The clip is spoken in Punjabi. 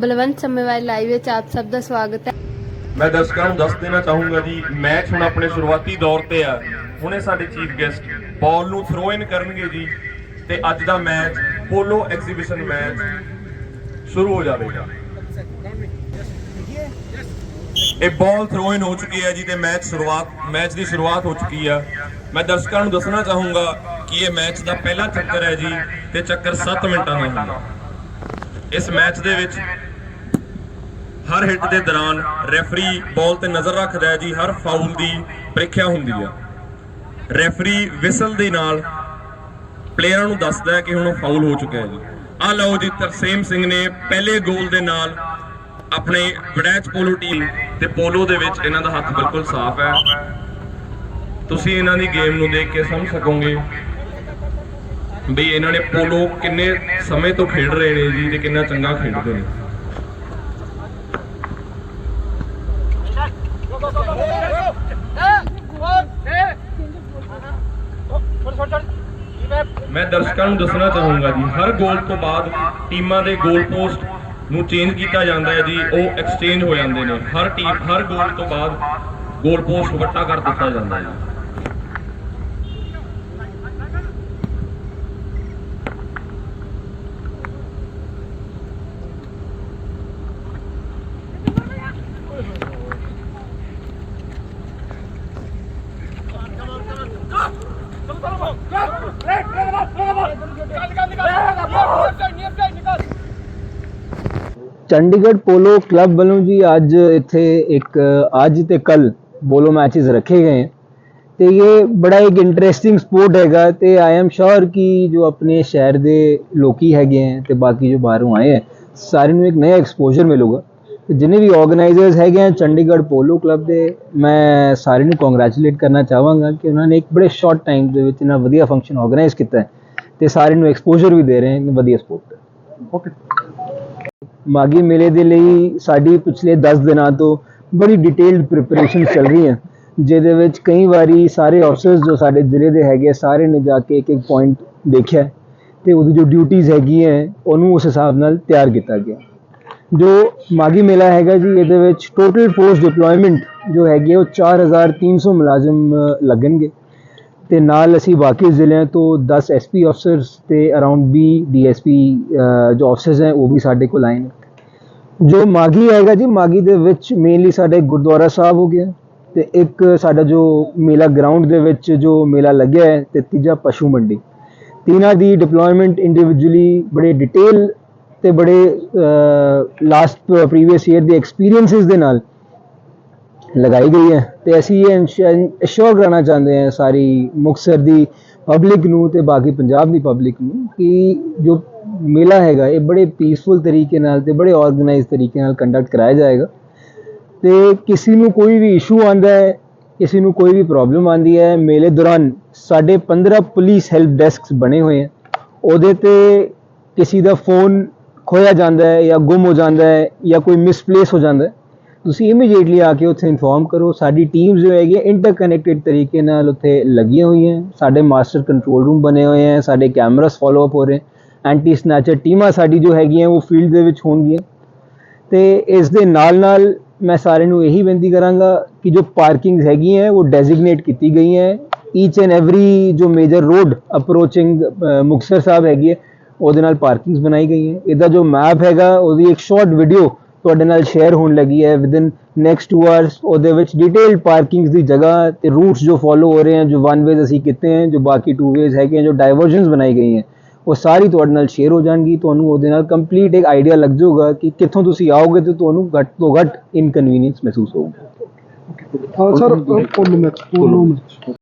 ਬਲਵੰਤ ਸਮੇਵਾਲ ਲਾਈਵ ਵਿੱਚ ਆਪ ਸਭ ਦਾ ਸਵਾਗਤ ਹੈ। ਮੈਂ ਦਰਸ਼ਕਾਂ ਨੂੰ ਦੱਸ ਦੇਣਾ ਚਾਹੂੰਗਾ ਜੀ, ਮੈਚ ਹੁਣ ਆਪਣੇ ਸ਼ੁਰੂਆਤੀ ਦੌਰ ਤੇ ਆ। ਹੁਣੇ ਸਾਡੇ ਚੀਫ ਗੈਸਟ ਬਾਲ ਨੂੰ ਥਰੋ ਇਨ ਕਰਨਗੇ ਜੀ, ਤੇ ਅੱਜ ਦਾ ਮੈਚ, ਪੋਲੋ ਐਗਜ਼ੀਬਿਸ਼ਨ ਮੈਚ ਸ਼ੁਰੂ ਹੋ ਜਾਵੇਗਾ। ਇਹ ਬਾਲ ਥਰੋ ਇਨ ਹੋ ਚੁੱਕੀ ਹੈ ਜੀ ਤੇ ਮੈਚ ਸ਼ੁਰੂਆਤ, ਮੈਚ ਦੀ ਸ਼ੁਰੂਆਤ ਹੋ ਚੁੱਕੀ ਆ। ਮੈਂ ਦਰਸ਼ਕਾਂ ਨੂੰ ਦੱਸਣਾ ਚਾਹੂੰਗਾ ਕਿ ਇਹ ਮੈਚ ਦਾ ਪਹਿਲਾ ਚੱਕਰ ਹੈ ਜੀ, ਤੇ ਚੱਕਰ 7 ਮਿੰਟਾਂ ਦਾ ਹੁੰਦਾ। ਇਸ ਮੈਚ ਦੇ ਵਿੱਚ ਹਰ ਹਿੱਟ ਦੇ ਦੌਰਾਨ ਰੈਫਰੀ ਬਾਲ ਤੇ ਨਜ਼ਰ ਰੱਖਦਾ ਹੈ ਜੀ, ਹਰ ਫਾਉਲ ਦੀ ਪ੍ਰੀਖਿਆ ਹੁੰਦੀ ਹੈ ਰੈਫਰੀ ਵਿਸਲ ਦੇ ਨਾਲ ਪਲੇਅਰਾਂ ਨੂੰ ਦੱਸਦਾ ਹੈ ਕਿ ਹੁਣ ਫਾਉਲ ਹੋ ਚੁੱਕਿਆ ਹੈ ਜੀ। ਆ ਲਓ ਜੀ, ਤਰਸੇਮ ਸਿੰਘ ਨੇ ਪਹਿਲੇ ਗੋਲ ਦੇ ਨਾਲ ਆਪਣੇ ਵੜੈਚ ਪੋਲੋ ਟੀਮ ਤੇ ਪੋਲੋ ਦੇ ਵਿੱਚ ਇਹਨਾਂ ਦਾ ਹੱਥ ਬਿਲਕੁਲ ਸਾਫ਼ ਹੈ। ਤੁਸੀਂ ਇਹਨਾਂ ਦੀ ਗੇਮ ਨੂੰ ਦੇਖ ਕੇ ਸਮਝ ਸਕੋਗੇ ਵੀ ਇਹਨਾਂ ਨੇ ਪੋਲੋ ਕਿੰਨੇ ਸਮੇਂ ਤੋਂ ਖੇਡ ਰਹੇ ਨੇ ਜੀ ਤੇ ਕਿੰਨਾ ਚੰਗਾ ਖੇਡਦੇ ਨੇ। ਮੈਂ ਦਰਸ਼ਕਾਂ ਨੂੰ ਦੱਸਣਾ ਚਾਹੂੰਗਾ ਜੀ ਹਰ ਗੋਲ ਤੋਂ ਬਾਅਦ ਟੀਮਾਂ ਦੇ ਗੋਲ ਪੋਸਟ ਨੂੰ ਚੇਂਜ ਕੀਤਾ ਜਾਂਦਾ ਹੈ ਜੀ ਉਹ ਐਕਸਚੇਂਜ ਹੋ ਜਾਂਦੇ ਨੇ ਹਰ ਟੀਮ ਹਰ ਗੋਲ ਤੋਂ ਬਾਅਦ ਗੋਲ ਪੋਸਟ ਵੱਟਾ ਕਰ ਦਿੱਤਾ ਜਾਂਦਾ ਹੈ ਚੰਡੀਗੜ੍ਹ ਪੋਲੋ ਕਲੱਬ ਵੱਲੋਂ ਜੀ ਅੱਜ ਇੱਥੇ ਇੱਕ, ਅੱਜ ਤੇ ਕੱਲ ਪੋਲੋ ਮੈਚਸ ਰੱਖੇ ਗਏ हैं ਤੇ ਇਹ ਬੜਾ ਇੱਕ ਇੰਟਰਸਟਿੰਗ ਸਪੋਰਟ ਹੈਗਾ ਤੇ ਆਈ ਐਮ ਸ਼ੋਰ ਕਿ ਜੋ ਆਪਣੇ ਸ਼ਹਿਰ ਦੇ ਲੋਕੀ ਹੈਗੇ ਹੈ ਤੇ ਬਾਕੀ ਜੋ ਬਾਹਰੋਂ ਆਏ ਹੈ ਸਾਰਿਆਂ ਨੂੰ ਇੱਕ ਨया ਐਕਸਪੋਜ਼ਰ ਮਿਲੂਗਾ। ਜਿੰਨੇ ਵੀ ਆਰਗੇਨਾਈਜ਼ਰਸ ਹੈਗੇ ਹੈ ਚੰਡੀਗੜ੍ਹ ਪੋਲੋ ਕਲੱਬ ਦੇ, ਮੈਂ ਸਾਰਿਆਂ ਨੂੰ ਕੰਗ੍ਰੈਚੁਲੇਟ ਕਰਨਾ ਚਾਹਾਂਗਾ ਕਿ ਉਹਨਾਂ ਨੇ ਇੱਕ ਬੜੇ ਸ਼ਾਰਟ ਟਾਈਮ ਦੇ ਵਿੱਚ ਇਹਨਾਂ ਵਧੀਆ ਫੰਕਸ਼ਨ ਆਰਗੇਨਾਈਜ਼ ਕੀਤਾ ਹੈ। ਤੇ ਸਾਰਿਆਂ ਨੂੰ ਐਕਸਪੋਜ਼ਰ ਵੀ ਦੇ ਰਹੇ ਹਨ ਵਧੀਆ ਸਪੋਰਟ ਓਕੇ ਮਾਗੀ ਮੇਲੇ ਦੇ ਲਈ ਸਾਡੀ ਪਿਛਲੇ 10 ਦਿਨਾਂ ਤੋਂ ਬੜੀ ਡਿਟੇਲਡ ਪ੍ਰਿਪਰੇਸ਼ਨ ਚੱਲ ਰਹੀ ਹੈ ਜਿਹਦੇ ਵਿੱਚ ਕਈ ਵਾਰੀ ਸਾਰੇ ਅਫਸਰਸ ਜੋ ਸਾਡੇ ਜ਼ਿਲ੍ਹੇ ਦੇ ਹੈਗੇ ਸਾਰੇ ਨੇ ਜਾ ਕੇ ਇੱਕ ਇੱਕ ਪੁਆਇੰਟ ਦੇਖਿਆ ਤੇ ਉਹਦੀ ਜੋ ਡਿਊਟੀਆਂ ਹੈਗੀਆਂ ਉਹਨੂੰ ਉਸ ਹਿਸਾਬ ਨਾਲ ਤਿਆਰ ਕੀਤਾ ਗਿਆ ਜੋ ਮਾਗੀ ਮੇਲਾ ਹੈਗਾ ਜੀ ਇਹਦੇ ਵਿੱਚ ਟੋਟਲ ਫੋਰਸ ਡਿਪਲੋਇਮੈਂਟ ਜੋ ਹੈਗੀ ਉਹ 4300 ਮੁਲਾਜ਼ਮ ਲੱਗਣਗੇ। ਤੇ ਨਾਲ ਅਸੀਂ ਬਾਕੀ ਜ਼ਿਲ੍ਹਿਆਂ ਤੋਂ 10 ਐਸਪੀ ਅਫਸਰਸ ਤੇ ਅਰਾਊਂਡ 20 ਡੀਐਸਪੀ ਜੋ ਅਫਸਰਸ ਹੈ, ਉਹ ਵੀ ਸਾਡੇ ਕੋਲ ਆਏ ਨੇ। ਜੋ ਮਾਗੀ ਆਏਗਾ ਜੀ ਮਾਗੀ ਦੇ ਵਿੱਚ ਮੇਨਲੀ ਸਾਡੇ ਗੁਰਦੁਆਰਾ ਸਾਹਿਬ ਹੋ ਗਿਆ ਤੇ ਇੱਕ ਸਾਡਾ ਜੋ ਮੇਲਾ ਗਰਾਊਂਡ ਦੇ ਵਿੱਚ ਜੋ ਮੇਲਾ ਲੱਗਿਆ ਹੈ ਤੇ ਤੀਜਾ ਪਸ਼ੂ ਮੰਡੀ। ਤਿੰਨਾਂ ਦੀ ਡਿਪਲੋਇਮੈਂਟ ਇੰਡੀਵਿਜੂਅਲੀ ਬੜੇ ਡਿਟੇਲ ਤੇ ਬੜੇ ਲਾਸਟ ਪ੍ਰੀਵੀਅਸ ਈਅਰ ਦੇ ਐਕਸਪੀਰੀਐਂਸਿਸ ਦੇ ਨਾਲ ਲਗਾਈ ਗਈ ਹੈ ਤੇ ਅਸੀਂ ਇਹ ਅਸ਼ੋਰ ਕਰਨਾ ਚਾਹੁੰਦੇ ਹਾਂ ਸਾਰੀ ਮੁਕਤਸਰ ਦੀ ਪਬਲਿਕ ਨੂੰ ਤੇ ਬਾਕੀ ਪੰਜਾਬ ਦੀ ਪਬਲਿਕ ਨੂੰ ਕਿ ਜੋ ਮੇਲਾ ਹੈਗਾ, ਇਹ ਬੜੇ ਪੀਸਫੁਲ ਤਰੀਕੇ ਨਾਲ ਤੇ ਬੜੇ ਆਰਗੇਨਾਈਜ਼ ਤਰੀਕੇ ਨਾਲ ਕੰਡਕਟ ਕਰਾਇਆ ਜਾਏਗਾ। ਤੇ ਕਿਸੇ ਨੂੰ ਕੋਈ ਵੀ ਇਸ਼ੂ ਆਂਦਾ ਹੈ, ਕਿਸੇ ਨੂੰ ਕੋਈ ਵੀ ਪ੍ਰੋਬਲਮ ਆਂਦੀ ਹੈ, ਮੇਲੇ ਦੌਰਾਨ ਸਾਡੇ 15 ਪੁਲਿਸ ਹੈਲਪ ਡੈਸਕਸ ਬਣੇ ਹੋਏ ਹੈ। ਉਹਦੇ ਤੇ ਕਿਸੇ ਦਾ ਫੋਨ ਖੋਇਆ ਜਾਂਦਾ ਹੈ ਜਾਂ ਗੁੰਮ ਹੋ ਜਾਂਦਾ ਹੈ ਜਾਂ ਕੋਈ ਮਿਸਪਲੇਸ ਹੋ ਜਾਂਦਾ ਹੈ। ਤੁਸੀਂ ਇਮੀਡੀਏਟਲੀ ਆ ਕੇ ਉੱਥੇ ਇਨਫੋਰਮ ਕਰੋ, ਸਾਡੀ ਟੀਮ ਜੋ ਹੈਗੀ ਇੰਟਰਕਨੈਕਟਡ ਤਰੀਕੇ ਨਾਲ ਉੱਥੇ ਲੱਗੀਆਂ ਹੋਈਆਂ ਸਾਡੇ ਮਾਸਟਰ ਕੰਟਰੋਲ ਰੂਮ ਬਣੇ ਹੋਏ ਹੈ, ਸਾਡੇ ਕੈਮਰਾਸ ਫਾਲੋ ਅਪ ਹੋ ਰਹੇ ਐਂਟੀ ਸਨੈਚਰ ਟੀਮਾਂ ਸਾਡੀ ਜੋ ਹੈਗੀਆਂ ਉਹ ਫੀਲਡ ਦੇ ਵਿੱਚ ਹੋਣਗੀਆਂ। ਤੇ ਇਸ ਦੇ ਨਾਲ ਨਾਲ ਮੈਂ ਸਾਰਿਆਂ ਨੂੰ ਇਹੀ ਬੇਨਤੀ ਕਰਾਂਗਾ ਕਿ ਜੋ ਪਾਰਕਿੰਗਸ ਹੈਗੀਆਂ ਉਹ ਡੈਜ਼ਿਗਨੇਟ ਕੀਤੀ ਗਈਆਂ ਈਚ ਐਂਡ ਐਵਰੀ ਜੋ major road approaching Muktsar Sahib ਹੈਗੀ ਹੈ, ਉਹਦੇ ਨਾਲ ਪਾਰਕਿੰਗਸ ਬਣਾਈ ਗਈਆਂ ਇਹਦਾ ਜੋ ਮੈਪ ਹੈਗਾ, ਉਹਦੀ ਇੱਕ ਸ਼ਾਰਟ ਵੀਡੀਓ ਤੁਹਾਡੇ ਨਾਲ ਸ਼ੇਅਰ ਹੋਣ ਲੱਗੀ ਹੈ ਵਿਦਿਨ ਨੈਕਸਟ 2 ਆਵਰਸ ਉਹਦੇ ਵਿੱਚ ਡਿਟੇਲਡ ਪਾਰਕਿੰਗਸ ਦੀ ਜਗ੍ਹਾ ਤੇ ਰੂਟਸ ਜੋ ਫੋਲੋ ਹੋ ਰਹੇ ਹਨ ਜੋ ਵਨ ਵੇਜ਼ ਅਸੀਂ ਕੀਤੇ ਹਨ ਜੋ ਬਾਕੀ ਟੂ ਵੇਜ਼ ਹੈਗੇ ਹਨ ਜੋ ਡਾਈਵਰਜਨਸ ਬਣਾਈ ਗਈ ਹੈ ਉਹ ਸਾਰੀ ਤੁਹਾਡੇ ਨਾਲ ਸ਼ੇਅਰ ਹੋ ਜਾਣਗੀ ਤੁਹਾਨੂੰ ਉਹਦੇ ਨਾਲ ਕੰਪਲੀਟ ਇੱਕ ਆਈਡੀਆ ਲੱਗ ਜਾਊਗਾ ਕਿ ਕਿੱਥੋਂ ਤੁਸੀਂ ਆਓਗੇ ਤੇ ਤੁਹਾਨੂੰ ਘੱਟ ਤੋਂ ਘੱਟ ਇਨਕਨਵੀਨੀਅੰਸ ਮਹਿਸੂਸ ਹੋਊਗਾ। ਹਾਂ sir polo match polo match